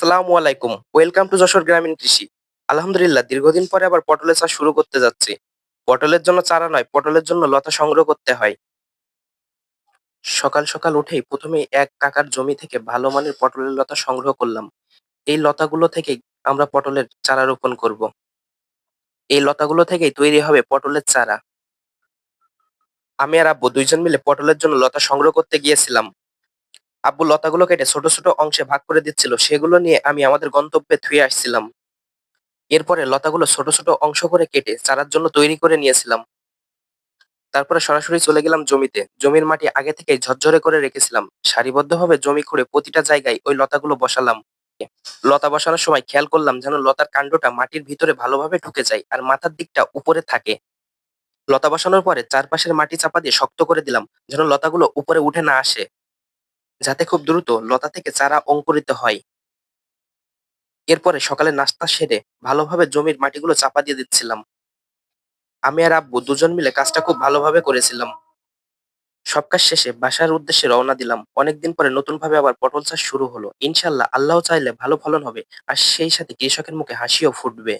আসসালামু আলাইকুম। Welcome to Jessore গ্রামীণ কৃষি। আলহামদুলিল্লাহ, দীর্ঘদিন পরে আবার পটলের চাষ শুরু করতে যাচ্ছি। পটলের জন্য চারা নয়, পটলের জন্য লতা সংগ্রহ করতে হয়। সকাল সকাল উঠেই প্রথমে এক কাকার জমি থেকে ভালো মানের পটলের লতা সংগ্রহ করলাম। এই লতাগুলো থেকেই আমরা পটলের চারা রোপণ করব। এই লতাগুলো থেকেই তৈরি হবে পটলের চারা। আমি আর আব্বু দুইজন মিলে পটলের জন্য লতা সংগ্রহ করতে গিয়েছিলাম। আব্বু লতাগুলো কেটে ছোট ছোট অংশে ভাগ করে দিচ্ছিল। সেগুলো নিয়ে আমি আমাদের গন্তব্যে থুয়ে আসছিলাম। এরপরে লতাগুলো ছোট ছোট অংশ করে কেটে চারার জন্য তৈরি করে নিয়েছিলাম। তারপরে সরাসরি চলে গেলাম জমিতে। জমির মাটি আগে থেকেই ঝরঝরে করে রেখেছিলাম। সারিবদ্ধভাবে জমি খুঁড়ে প্রতিটা জায়গায় ওই লতাগুলো বসালাম। লতা বসানোর সময় খেয়াল করলাম যেন লতার কাণ্ডটা মাটির ভিতরে ভালোভাবে ঢুকে যায় আর মাথার দিকটা উপরে থাকে। লতা বসানোর পরে চারপাশের মাটি চাপা দিয়ে শক্ত করে দিলাম যেন লতাগুলো উপরে উঠে না আসে। যাতে খুব দ্রুত লতা থেকে চারা অঙ্কুরিত হয়। এরপরে সকালে নাস্তা সেরে ভালোভাবে জমির মাটিগুলো চাপা দিয়ে দিচ্ছিলাম। আমি আর আব্বু দুজন মিলে কাজটা খুব ভালোভাবে করেছিলাম। সব কাজ শেষে বাসার উদ্দেশ্যে রওনা দিলাম। অনেকদিন পরে নতুন ভাবে আবার পটল চাষ শুরু হলো। ইনশাল্লাহ আল্লাহ চাইলে ভালো ফলন হবে, আর সেই সাথে কৃষকের মুখে হাসিও ফুটবে।